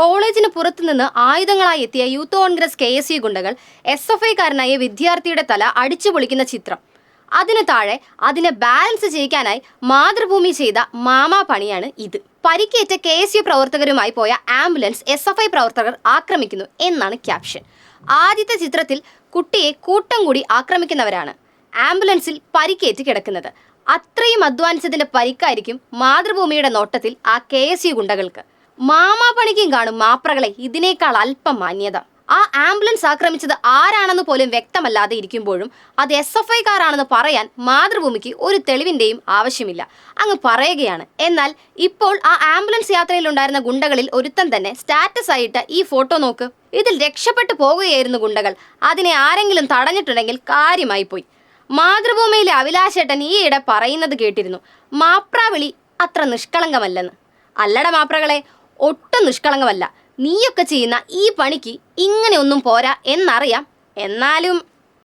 കോളേജിന് പുറത്തുനിന്ന് ആയുധങ്ങളായി എത്തിയ യൂത്ത് കോൺഗ്രസ് കെ എസ് ഗുണ്ടകൾ എസ് എഫ് ഐക്കാരനായ വിദ്യാർത്ഥിയുടെ തല അടിച്ചു പൊളിക്കുന്ന ചിത്രം. അതിന് താഴെ അതിനെ ബാലൻസ് ചെയ്യിക്കാനായി മാതൃഭൂമി ചെയ്ത മാമാ പണിയാണ് ഇത്. പരിക്കേറ്റ കെ എസ് യു പ്രവർത്തകരുമായി പോയ ആംബുലൻസ് എസ് എഫ് ഐ പ്രവർത്തകർ ആക്രമിക്കുന്നു എന്നാണ് ക്യാപ്ഷൻ. ആദ്യത്തെ ചിത്രത്തിൽ കുട്ടിയെ കൂട്ടം കൂടി ആക്രമിക്കുന്നവരാണ് ആംബുലൻസിൽ പരിക്കേറ്റ് കിടക്കുന്നത്. അത്രയും അധ്വാനിച്ചതിന്റെ പരിക്കായിരിക്കും മാതൃഭൂമിയുടെ നോട്ടത്തിൽ ആ കെ എസ് യു ഗുണ്ടകൾക്ക്. മാമാ പണിക്കും കാണും മാപ്രകളെ. ഇതിനേക്കാൾ അല്പം മാന്യത. ആ ആംബുലൻസ് ആക്രമിച്ചത് ആരാണെന്ന് പോലും വ്യക്തമല്ലാതെ ഇരിക്കുമ്പോഴും അത് എസ് എഫ് ഐക്കാരാണെന്ന് പറയാൻ മാതൃഭൂമിക്ക് ഒരു തെളിവിന്റെയും ആവശ്യമില്ല. അങ്ങ് പറയുകയാണ് എന്നാൽ ഇപ്പോൾ ആ ആംബുലൻസ് യാത്രയിലുണ്ടായിരുന്ന ഗുണ്ടകളിൽ ഒരുത്തൻ തന്നെ സ്റ്റാറ്റസ് ആയിട്ട് ഈ ഫോട്ടോ നോക്ക്. ഇതിൽ രക്ഷപ്പെട്ടു പോകുകയായിരുന്നു ഗുണ്ടകൾ. അതിനെ ആരെങ്കിലും തടഞ്ഞിട്ടുണ്ടെങ്കിൽ കാര്യമായി പോയി. മാതൃഭൂമിയിലെ അഭിലാഷേട്ടൻ ഈയിടെ പറയുന്നത് കേട്ടിരുന്നു മാപ്രാവിളി അത്ര നിഷ്കളങ്കമല്ലെന്ന്. അല്ലട മാപ്രകളെ ഒട്ടും നിഷ്കളങ്കമല്ല. നീയൊക്കെ ചെയ്യുന്ന ഈ പണിക്ക് ഇങ്ങനെയൊന്നും പോരാ എന്നറിയാം. എന്നാലും